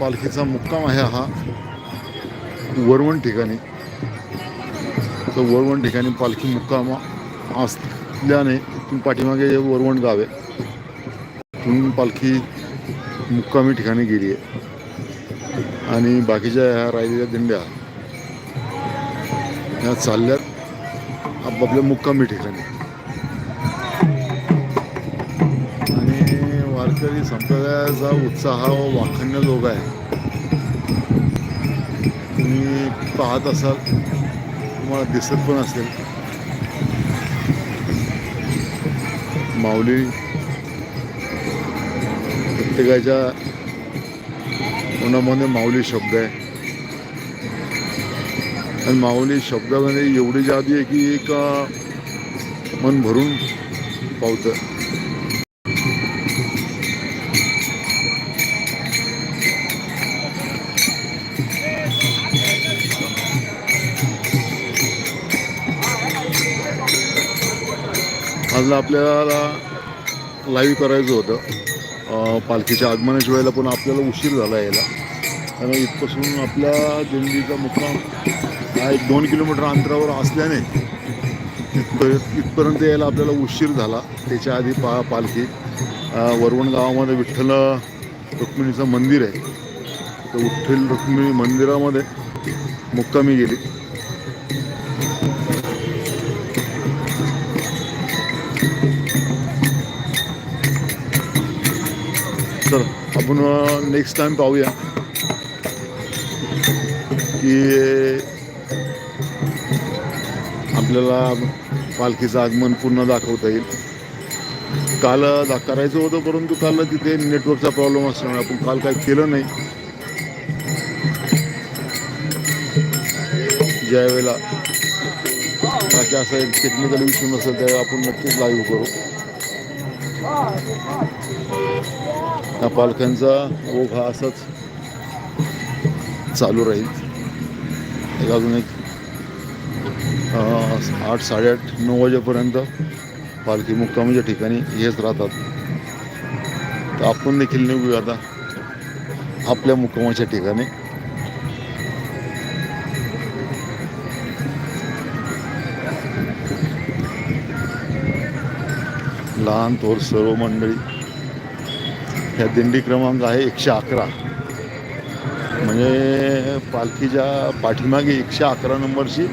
पालखीचा मुक्काम आहे हा. वरवण ठिकाणी. तर वरवण ठिकाणी पालखी मुक्काम असल्याने इथून पाठीमागे वरवण गाव आहे. इथून पालखी मुक्कामी ठिकाणी गेली आहे. आणि बाकीच्या ह्या राहिलेल्या दिंड्या ह्या चालल्यात आपापल्या मुक्कामी ठिकाणी. वारकरी संप्रदायाचा उत्साह व वाखण्याजोगा आहे तुम्ही पाहत असाल तुम्हाला दिसत पण असेल. माऊली प्रत्येकाच्या मनामध्ये माऊली शब्द आहे. आणि माऊली शब्दामध्ये एवढी जादी आहे की एक मन भरून पावतं. आज आपल्याला लाईव्ह करायचं होतं. पालखीच्या आगमनाच्या वेळेला पण आपल्याला उशीर झाला यायला. त्यामुळे इथपासून आपल्या दिंडीचा मुक्काम हा एक दोन किलोमीटर अंतरावर असल्याने इथपर्यंत इथपर्यंत यायला आपल्याला उशीर झाला. त्याच्या आधी पा पालखी वरवण गावामध्ये विठ्ठल रुक्मिणीचं मंदिर आहे. तर विठ्ठल रुक्मिणी मंदिरामध्ये मुक्कामी गेली. आपण नेक्स्ट टाइम पाहूया की आपल्याला पालखीचं आगमन पुन्हा दाखवता येईल. काल दा करायचं होतं परंतु काल तिथे नेटवर्कचा प्रॉब्लेम असल्यामुळे आपण काल काय केलं नाही. ज्या वेळेला बाकी असं टेक्निकल इश्यू नसेल त्यावेळेला आपण नक्कीच लाईव्ह करू. या पालख्यांचा ओघ हा असाच चालू राहील. एक अजून एक आठ साडेआठ नऊ वाजेपर्यंत पालखी मुक्कामीच्या म्हणजे ठिकाणी हेच राहतात. तर आपण देखील निघूया आता आपल्या मुक्कामाच्या ठिकाणी. लहान थोर सर्व मंडळी ह्या दिंडी क्रमांक आहे एकशे अकरा. म्हणजे पालखीच्या पाठीमागे एकशे अकरा नंबरची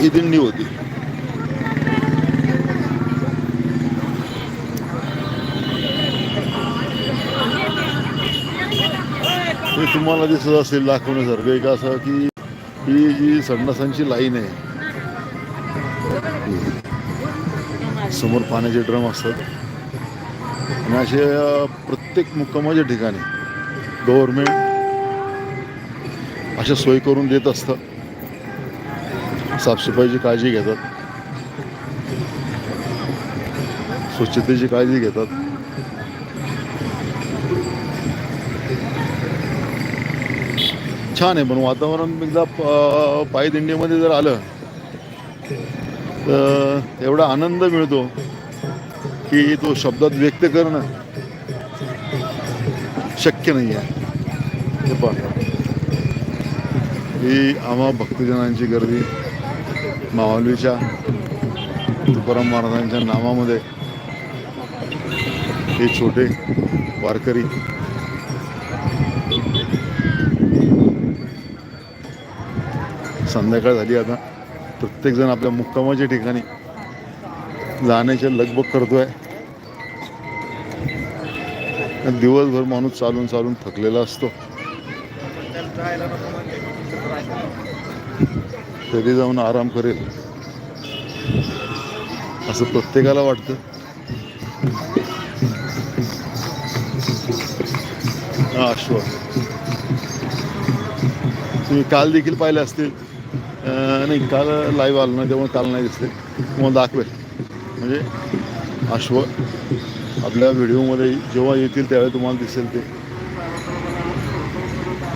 ही दिंडी होती. हे तुम्हाला दिसत असेल दाखवण्यासारखं एक असं की ही जी संडासांची लाईन आहे. समोर पाण्याचे ड्रम असतात. आणि असे प्रत्येक मुक्कामाच्या ठिकाणी गव्हर्मेंट अशा सोयी करून देत असतं. साफसफाईची काळजी घेतात. स्वच्छतेची काळजी घेतात. छान आहे पण वातावरण एकदा पायदिंडीमध्ये जर आलं तर एवढा आनंद मिळतो. की तो शब्दात व्यक्त करणं शक्य नाही आहे. हे पहा. ही आम्हा भक्तजनांची गर्दी मावलीच्या तुकाराम महाराजांच्या नावामध्ये हे छोटे वारकरी. संध्याकाळ झाली आता. प्रत्येकजण आपल्या मुक्कामाच्या ठिकाणी जाण्याचे लगबग करतोय. दिवसभर माणूस चालून चालून थकलेला असतो. कधी जाऊन आराम करेल. असं प्रत्येकाला वाटतं. हा अश्व तुम्ही काल देखील पाहिले असतील. नाही काल लाईव्ह आलं ना त्यामुळे काल नाही दिसले. तुम्हाला दाखवेल. म्हणजे अश्व आपल्या व्हिडिओमध्ये जेव्हा येतील त्यावेळी तुम्हाला दिसेल ते.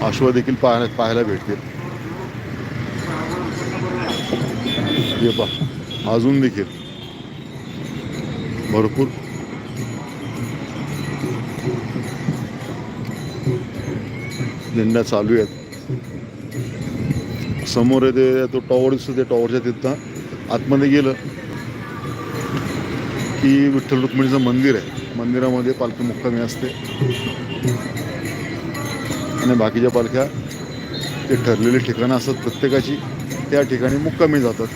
अश्व देखील पाहायला पाहायला भेटतील. हे पहा अजून देखील. भरपूर. दिंड्या चालू आहेत. समोर आहे ते तो टॉवर दिसतो त्या टॉवरच्या तिथं आतमध्ये गेलं. ती विठ्ठल रुक्मिणीचं मंदिर आहे. मंदिरामध्ये पालखी मुक्कामी असते. आणि बाकीच्या पालख्या ते ठरलेली ठिकाणं असतात. प्रत्येकाची त्या ठिकाणी मुक्कामी जातात.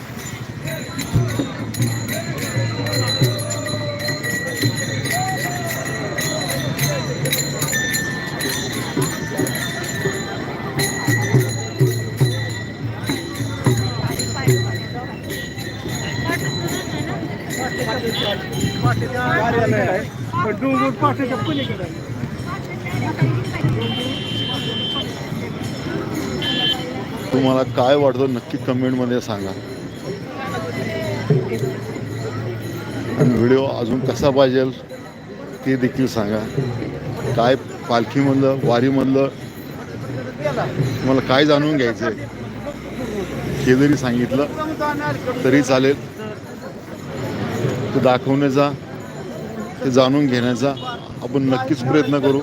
डोंगर पाठीच्या पलीकडे तुम्हाला काय वाटतं? नक्की कमेंटमध्ये सांगा. व्हिडिओ अजून कसा पाहिजे ते देखील सांगा. काय पालखीमधलं वारीमधलं तुम्हाला काय जाणून घ्यायचं आहे हे जरी सांगितलं तरी चालेल. तो दाखवण्याचा ते जाणून घेण्याचा आपण नक्कीच प्रयत्न करू.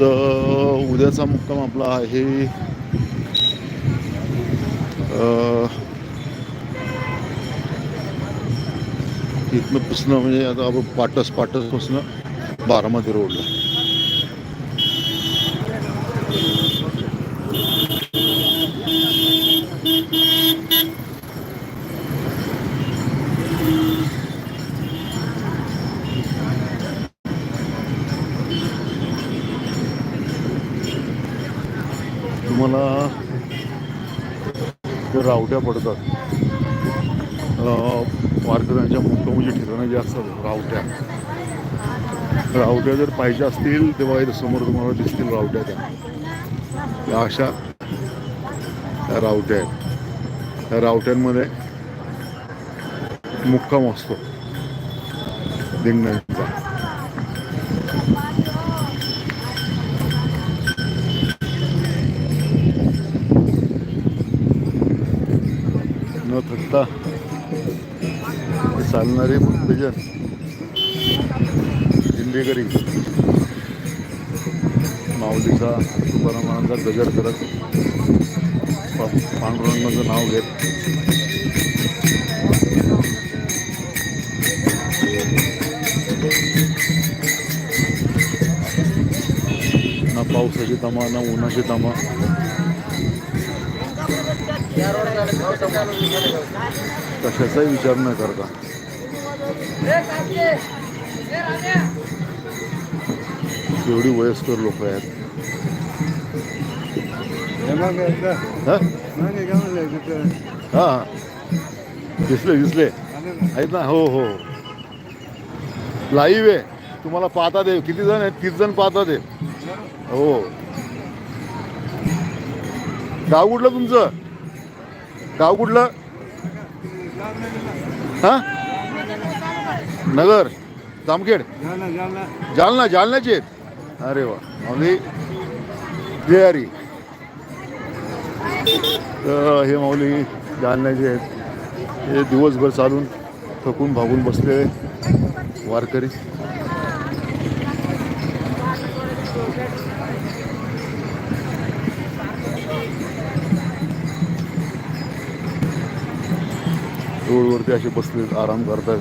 तर उद्याचा मुक्काम आपला आहे इथनं पुसणं म्हणजे आता आपण पाटस पाटस पुसणं बारामती रोडला. तुम्हाला रावट्या पडतात. अं, वारकऱ्यांच्या मुक्कामाची ठिकाणं जी असतात रावट्या. रावट्या जर पाहिजे असतील तेव्हा इथे समोर तुम्हाला दिसतील रावट्या त्या. अशा त्या रावट्या आहेत. त्या रावट्यांमध्ये मुक्काम असतो. दिंड्यांचा हे भजन भक्तजन माऊलीचा तुकारामांचा गजर करत पांडुरंगाचं नाव घेत. ना पावसाची तमा ना उन्हाची तमा. कशाचाही विचार न करता. एवढी वयस्कर लोक आहेत. हा? हा? दिसले दिसले. आहेत ना? हो हो. लाईव्ह आहे. तुम्हाला पाहता दे किती जण आहेत? तीस जण पाहता ते हो. गाव कुठलं तुमचं? गाव कुठलं? हा? नगर जामखेड? जालना जालन्याचे आहेत? अरे वा. माऊली जयारी तर हे माऊली जालन्याचे आहेत. हे दिवसभर चालून थकून भागून बसलेले वारकरी. रोडवरती असे बसले आराम करतात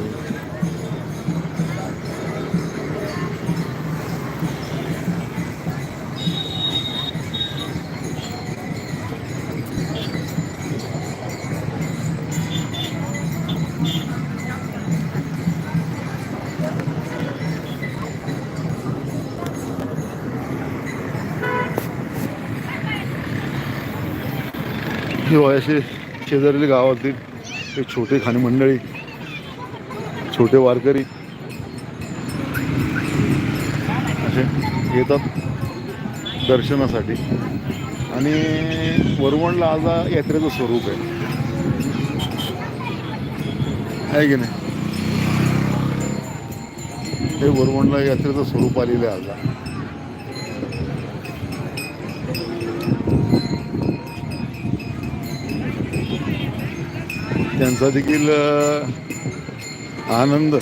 किंवा असे शेजारील गावातील ते छोटे खाणी मंडळी छोटे वारकरी असे येतात दर्शनासाठी. आणि वरवणला आज यात्रेचं स्वरूप आहे. आहे की नाही? हे वरवंडला यात्रेचं स्वरूप आलेलं आहे आता त्यांचा देखील आनंद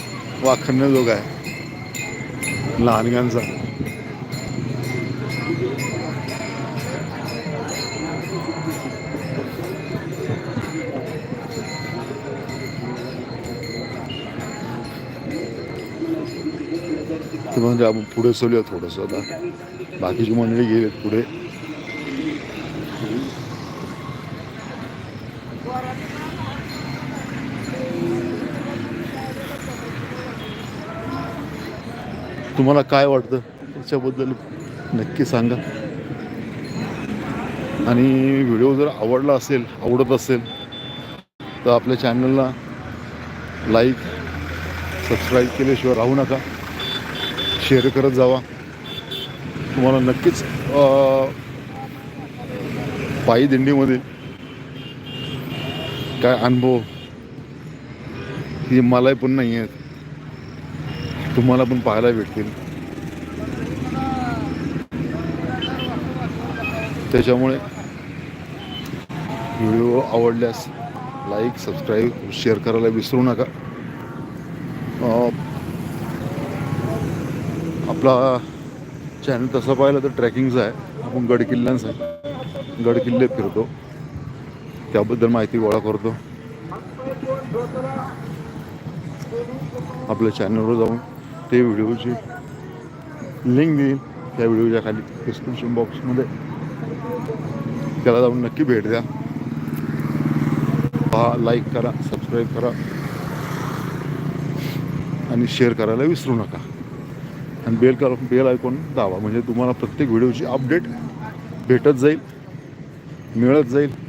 वाखण्याजोगा आहे. लहानग्यांचा ते म्हणजे आपण पुढे सोलूया थोडंसं आता. बाकीची मंडळी गेलेत पुढे. तुम्हाला काय वाटतं त्याच्याबद्दल नक्की सांगा. आणि व्हिडिओ जर आवडला असेल आवडत असेल तर आपल्या चॅनलला लाईक सबस्क्राईब केल्याशिवाय राहू नका. शेअर करत जावा. तुम्हाला नक्कीच पायी दिंडीमध्ये काय अनुभव हे मलाही पण नाही आहेत तुम्हाला पण पाहायला भेटतील. त्याच्यामुळे व्हिडिओ आवडल्यास लाईक सबस्क्राईब शेअर करायला विसरू नका. आपला चॅनल तसं पाहिलं तर ट्रॅकिंगचा आहे. आपण गड किल्ल्यांचा आहे. गड किल्ले फिरतो. त्याबद्दल माहिती गोळा करतो. आपल्या चॅनलवर जाऊन ते व्हिडिओची लिंक देईल त्या व्हिडिओच्या खाली डिस्क्रिप्शन बॉक्समध्ये त्याला जाऊन नक्की भेट द्या. पहा लाईक करा सबस्क्राईब करा. आणि शेअर करायला विसरू नका. आणि बेल कर बेल ऐकून दावा म्हणजे तुम्हाला प्रत्येक व्हिडिओची अपडेट भेटत जाईल मिळत जाईल.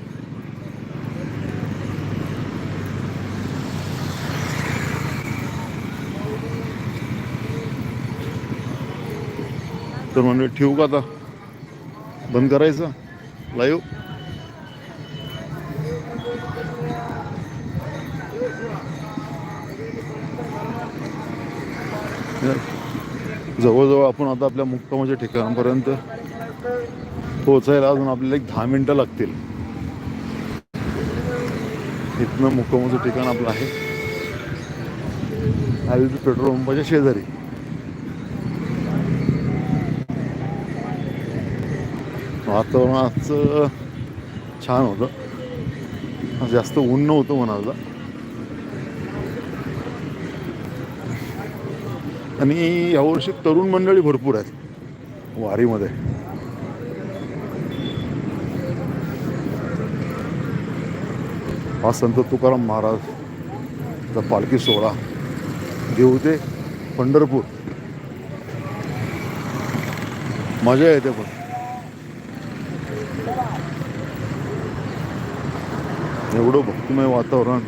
तर म्हणजे ठेवू का आता? बंद करायचं? लाईव्ह? जवळजवळ आपण आता आपल्या मुक्कामाच्या ठिकाणापर्यंत पोहोचायला अजून आपल्याला एक दहा मिनटं लागतील. इथनं मुक्कामाचं ठिकाण आपलं आहे. आणि पेट्रोल पंपाच्या शेजारी. वातावरणाचं छान होतं. जास्त ऊन नव्हतं म्हणाला आणि यावर्षी तरुण मंडळी भरपूर आहेत. वारीमध्ये. हा संत तुकाराम महाराज पालखी सोहळा. देवते पंढरपूर. मजा येते पण. एवढं भक्तिमय वातावरण.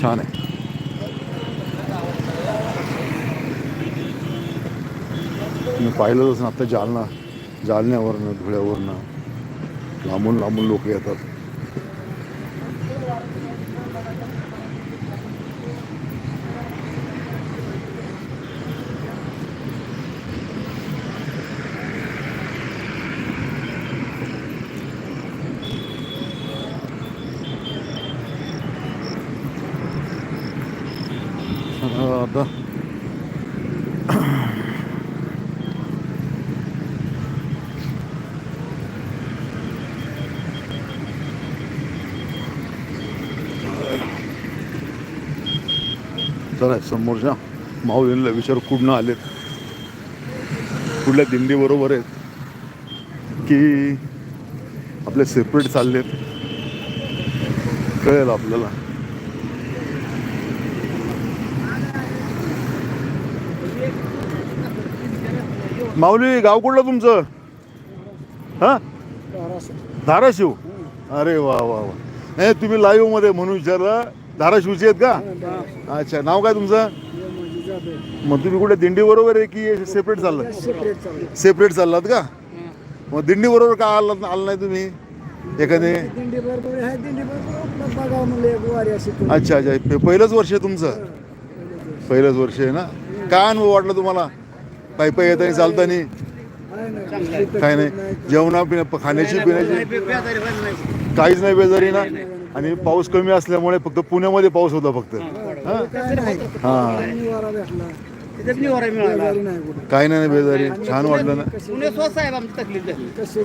छान आहे. मी पाहिलंच ना आता जालना जालन्यावरनं धुळ्यावरनं. लांबून लांबून लोक येतात आता चला समोरच्या माऊलींना विचार कुठनं आलेत? कुठल्या दिंडीबरोबर आहेत? की आपले सेपरेट चाललेत? कळेल आपल्याला. माऊली गाव कुठलं तुमचं? हा? धाराशिव. अरे वा वा वा. नाही तुम्ही लाईव्हमध्ये म्हणून विचारलं धाराशिवचे आहेत का? अच्छा नाव काय तुमचं? मग तुम्ही कुठे दिंडी बरोबर आहे की सेपरेट चाललं सेपरेट चाललात. का? मग दिंडी बरोबर का आलात आला नाही तुम्ही? एखादे. अच्छा अच्छा. पहिलंच वर्ष आहे तुमचं? पहिलंच वर्ष. आहे ना? काय अनुभव वाटलं तुम्हाला? पायी पायी येताना चालताना? काय नाही. जेवणा पिण्या खाण्याची पिण्याची? काहीच नाही बेजारी ना? आणि पाऊस कमी असल्यामुळे फक्त पुण्यामध्ये पाऊस होता फक्त. हा काय नाही. हा. काही नाही ना बेजारी. छान वाटलं ना.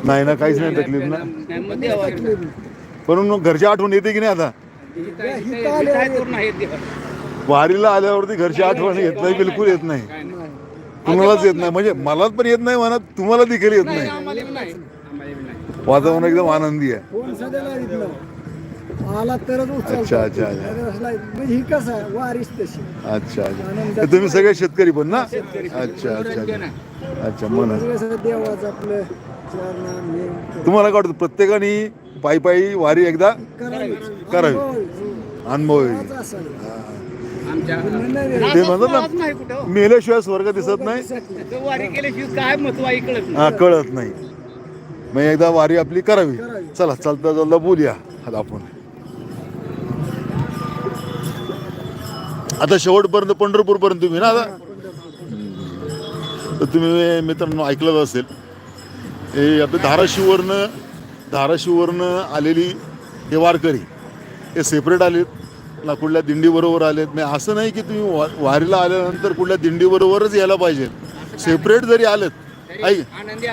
नाही ना काहीच नाही तकलीफ ना. पण मग घरची आठवण येते की नाही आता. वारीला आल्यावरती घरची आठवण येत नाही बिलकुल येत नाही. कुणालाच येत नाही. म्हणजे मलाच पण येत नाही म्हणत तुम्हाला देखील येत नाही वातावरण एकदम आनंदी आहे. आला तरच उचलतो. अच्छा, अच्छा, अच्छा. म्हणजे ही कसं आहे? वारीच तशी. अच्छा अच्छा. तर तुम्ही सगळे शेतकरी पण ना? अच्छा अच्छा अच्छा. अच्छा देवाचं आपलं हे. तुम्हाला काय वाटतं प्रत्येकाने पायी पायी वारी एकदा करावीच. करावी. अनुभव. अनुभवी. असावं. नाही, ते म्हणतात नाच ना नाही कुठं. मेल्याशिवाय स्वर्ग दिसत नाही. तो वारी केल्याशिवाय काय महत्त्व नाही. हा कळत नाही. मग एकदा वारी आपली करावी. करावी. चला चालता चालता बोलूया आता आपण. आता शेवटपर्यंत पंढरपूरपर्यंत तुम्ही ना आता? तर तुम्ही मित्रांनो ऐकलंच असेल. हे आपल्या धाराशिववरनं धाराशिववरनं आलेली हे वारकरी हे सेपरेट आलेत. ना कुठल्या दिंडीबरोबर आलेत. नाही असं नाही की तुम्ही वा वारीला आल्यानंतर कुठल्या दिंडीबरोबरच यायला पाहिजे सेपरेट जरी आलेत आनंद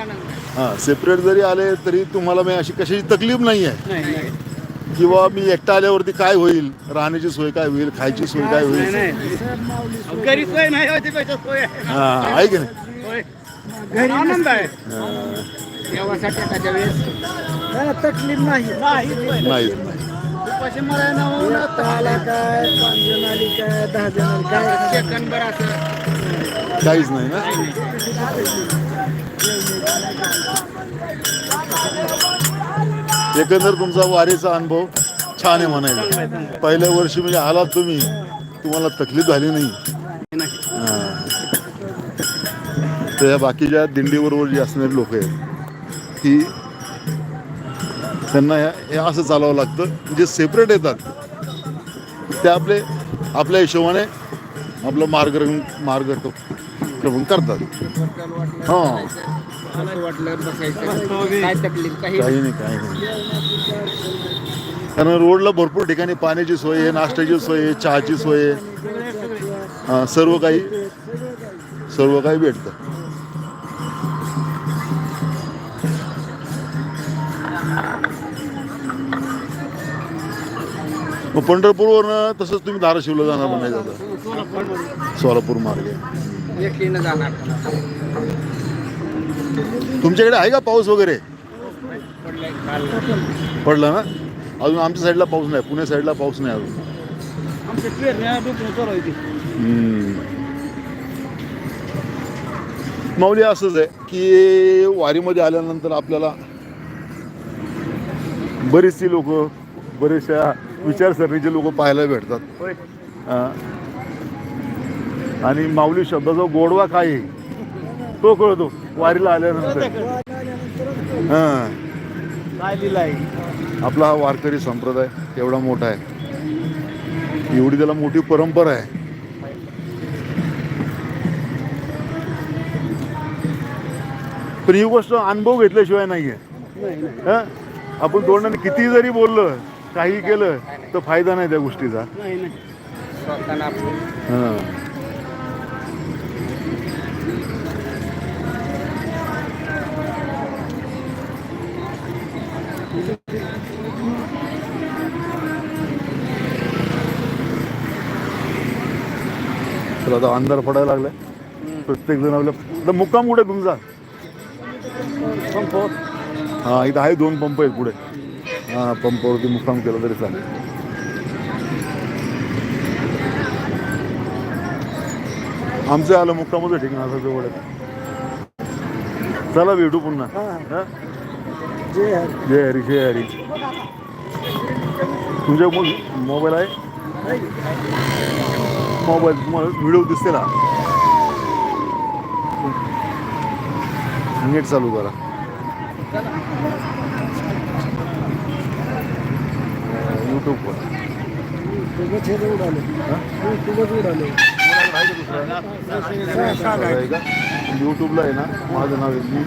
हां सेपरेट जरी आले तरी तुम्हाला मी अशी कशाची तकलीफ नाही आहे किंवा मी एकटा आल्यावरती काय होईल? राहण्याची सोय काय होईल? खायची सोय काय होईल? नाही साहेब माऊली घरी सोय नाही होती त्याच्या सोय आहे. हां आहे की नाही. आनंद आहे. हां, देवासाठी एखाद्या वेळेस. काय तकलीफ नाही. नाही सोय. नाही. उपाशी मराय ना होऊन एकटा आला काय? पाच जण आली काय? दहा जण आली काय? सेकंदभर असं. काहीच नाही ना? एकंदर तुमचा वारीचा अनुभव छान आहे म्हणायचा पहिल्या वर्षी म्हणजे आलात तुम्ही तुम्हाला तकलीफ झाली नाही. तर या बाकीच्या दिंडीबरोबर जी असणारी लोक आहेत की त्यांना हे असं चालावं लागतं जे सेपरेट येतात. ते आपले आपल्या हिशोबाने आपलं मार्गक्रमण मार्गक्रमण करतात. हां. असं वाटलं बसायचं. काय तकलीफ काही काही नाही काही नाही. कारण रोडला भरपूर ठिकाणी पाण्याची सोय आहे नाश्त्याची सोय आहे चहाची सोय आहे. हां सर्व काही सर्व काही भेटतं. मग पंढरपूरवरनं तसंच तुम्ही धाराशिवला जाणार म्हणायचं सोलापूर मार्गे. जाणार. तुमच्याकडे आहे का पाऊस वगैरे? पडला ना? अजून आमच्या साईडला पाऊस नाही पुणे साईडला पाऊस नाही अजून. माऊली असंच आहे की वारीमध्ये आल्यानंतर आपल्याला बरीचशी लोक बरेचशा विचारसरणीचे लोक पाहायला भेटतात. आणि माऊली शब्दाचा गोडवा काय आहे? तो कळतो. वारीला आल्यानंतर. हां. काय लिहिलं आहे आपला हा वारकरी संप्रदाय एवढा मोठा आहे. एवढी त्याला मोठी परंपरा आहे. पण ही गोष्ट अनुभव घेतल्याशिवाय नाही आहे हं? आपण तोंडाने किती जरी बोललं काही केलं तर फायदा नाही त्या गोष्टीचा. हं. आता अंधार पडायला लागलाय प्रत्येक जण आपल्या मुक्काम कुठे तुमचा? पंप हा इथं आहे दोन पंप आहेत पुढे. हा पंपावरती मुक्काम केला तरी चालेल. आमचं आलं मुक्कामचं ठिकाण असं जवळ आहे. चला भेटू पुन्हा. हा. जय हरी. जय हरी तुमच्या मोबाईल आहे? मोबाईल तुम्हाला व्हिडिओ दिसते ना. नेट चालू करा. यूट्यूबवर यूट्यूबला आहे ना? माझं नाव आहे मी.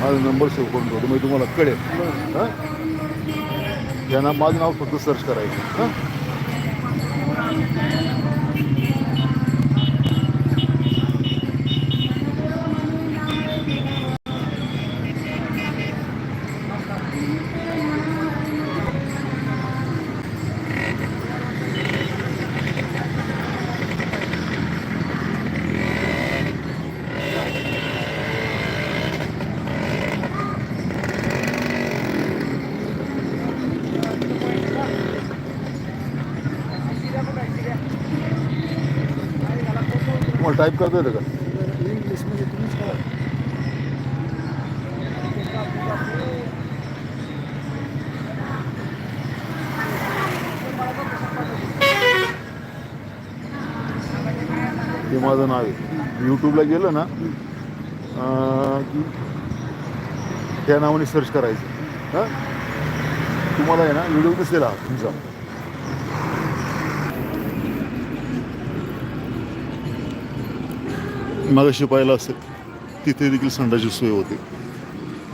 माझा नंबर सेव्ह करून ठेवतो. म्हणजे तुम्हाला कळेल. हां? त्यांना माझं नाव फक्त सर्च करायचं. हां? तुम्हाला टाईप करता येतं का? इंग्लिशमध्ये तुम्हीच करा माझं नाव आहे. यूट्यूबला गेलं ना अं, की त्या नावाने सर्च करायचं. हां? तुम्हाला आहे ना व्हिडिओ दिसेल हा तुमचा. मगाशी पाहिलं असेल तिथे देखील संडाची सोय होते.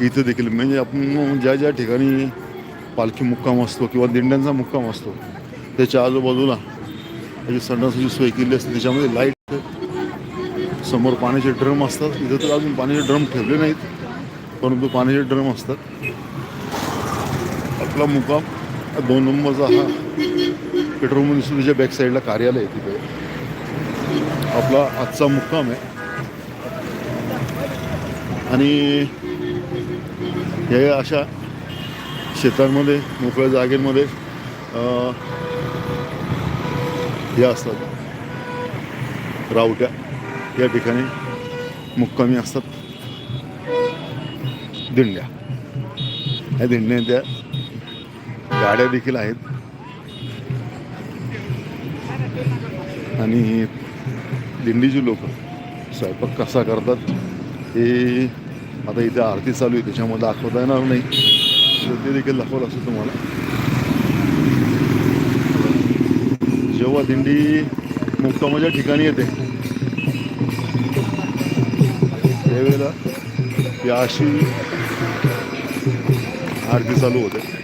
इथे देखील म्हणजे आपण ज्या ज्या ठिकाणी पालखी मुक्काम असतो किंवा दिंड्यांचा मुक्काम असतो त्याच्या आजूबाजूला त्याची संडासाची सोय केली असते. त्याच्यामध्ये लाइट समोर पाण्याचे ड्रम असतात. इथं तर अजून पाण्याचे ड्रम ठेवले नाहीत परंतु पाण्याचे ड्रम असतात. आपला मुक्काम दोन नंबरचा हा पेट्रोल पंप त्याच्या बॅक साईडला कार्यालय आहे तिथे आपला आजचा मुक्काम आहे. आणि हे अशा शेतांमध्ये मोकळ्या जागेमध्ये हे असतात. रावट्या या ठिकाणी मुक्कामी असतात. दिंड्या. या दिंड्या त्या गाड्या देखील आहेत. आणि दिंडीची लोक स्वयंपाक कसा करतात हे आता इथे आरती चालू आहे त्याच्यामध्ये दाखवता येणार नाही. तर ते देखील दाखवलं असं तुम्हाला. जेव्हा दिंडी मुक्कामाच्या ठिकाणी येते त्यावेळेला या अशी आरती चालू होते.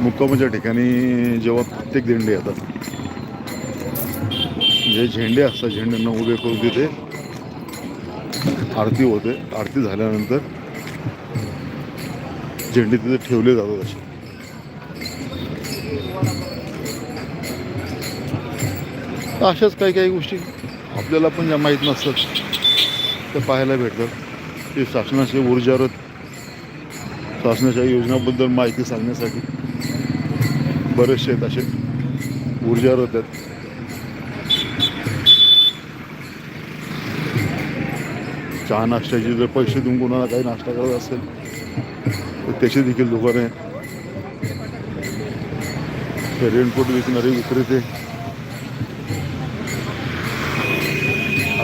मुक्कामाच्या ठिकाणी जेव्हा प्रत्येक दिंडी येतात जे झेंडे असतात झेंड्यांना उभे करून तिथे आरती होते. आरती झाल्यानंतर झेंडे तिथे ठेवले जातात असे. अशाच काही काही गोष्टी आपल्याला पण ज्या माहीत नसतात त्या पाहायला भेटतात. ते शासनाचे ऊर्जारत शासनाच्या योजनाबद्दल माहिती सांगण्यासाठी बरेचसे आहेत असे. ऊर्जारथ आहेत चहा नाश्त्याचे जर पैसे देऊन कोणाला काही नाश्ता करत असेल तर त्याची देखील दुकाने आहेत. रेनकोट विकणारे विक्रेते.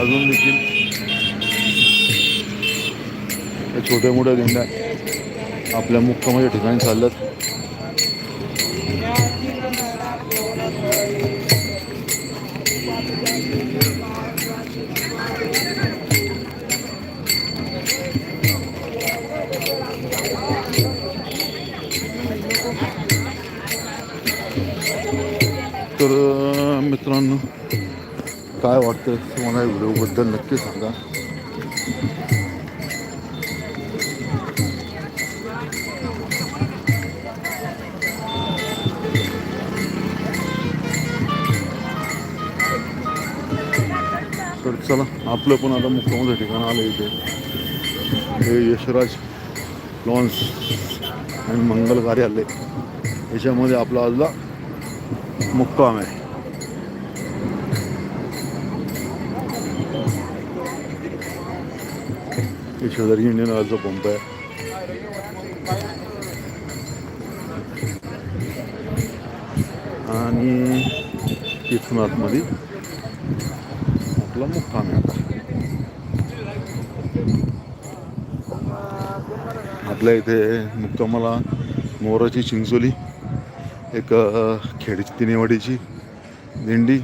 अजून देखील छोट्या मोठ्या दिंड्या आपल्या मुक्कामाच्या ठिकाणी चालल्यात. मित्रांनो. काय वाटतं तुम्हाला या व्हिडिओबद्दल नक्की सांगा. तर चला आपलं पण आता मुक्कामाचं ठिकाण आलं इथे. हे यशराज लॉन्स आणि मंगल कार्यालय. याच्यामध्ये आपला आजला मुक्काम आहे. हे शेजारी इंडियन ऑइलचा पंप आहे आणि तिथून आतमध्ये आपला मुक्काम आहे आता आपल्या इथे मुक्कामाला मोराची चिंचोली एक खेडीची तिनेवाडीची दिंडी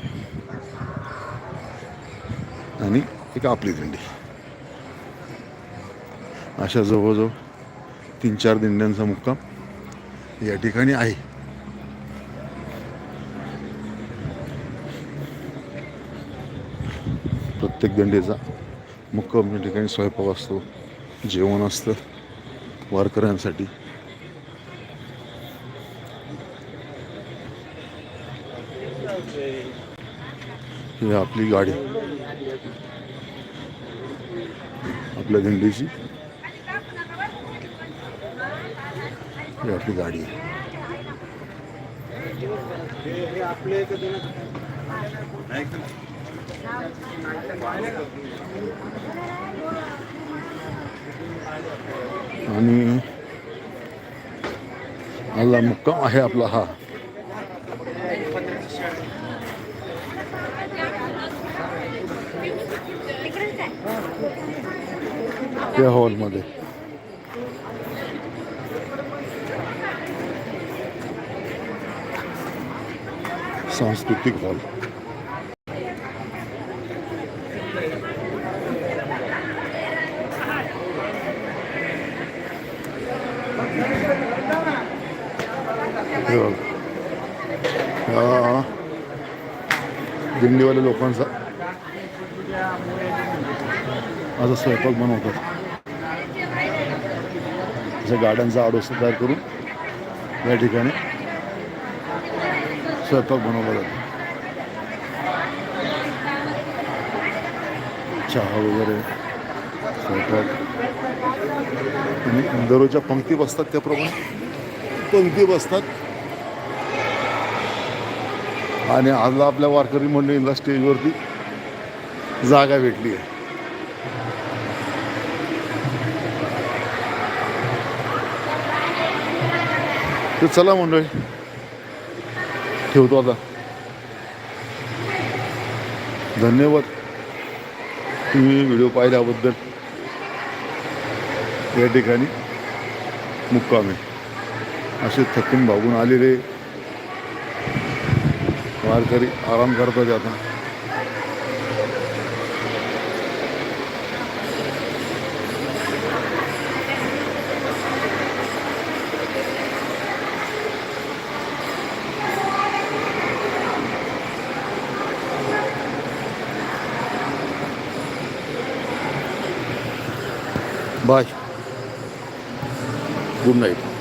आणि एक आपली दिंडी अशा जवळजवळ तीन चार दिंड्यांचा मुक्काम या ठिकाणी आहे. प्रत्येक दिंडीचा मुक्काम या ठिकाणी स्वयंपाक असतो जेवण असतं वारकऱ्यांसाठी. ही आपली गाडी. आपल्या दिंडीची ही आपली गाडी. आहे आणि आला मुक्काम आहे आपला हा. त्या हॉलमध्ये. सांस्कृतिक हॉल हो. दिंडीवाल्या लोकांचा माझा स्वयंपाक बनवतात त्याच्या गाड्यांचा आडोसा तयार करून या ठिकाणी स्वयंपाक बनवला जातो. चहा वगैरे स्वयंपाक. आणि दररोजच्या पंक्ती बसतात त्याप्रमाणे. पंक्ती बसतात. आणि आजला आपल्या वारकरी मंडळीला स्टेजवरती जागा भेटली आहे. तर चला मंडळी ठेवतो आता. धन्यवाद. तुम्ही व्हिडिओ पाहिल्याबद्दल. या ठिकाणी मुक्कामे. असे थकून भागून आलेले. वारकरी आराम करतात आता. Bay. Gümreyim.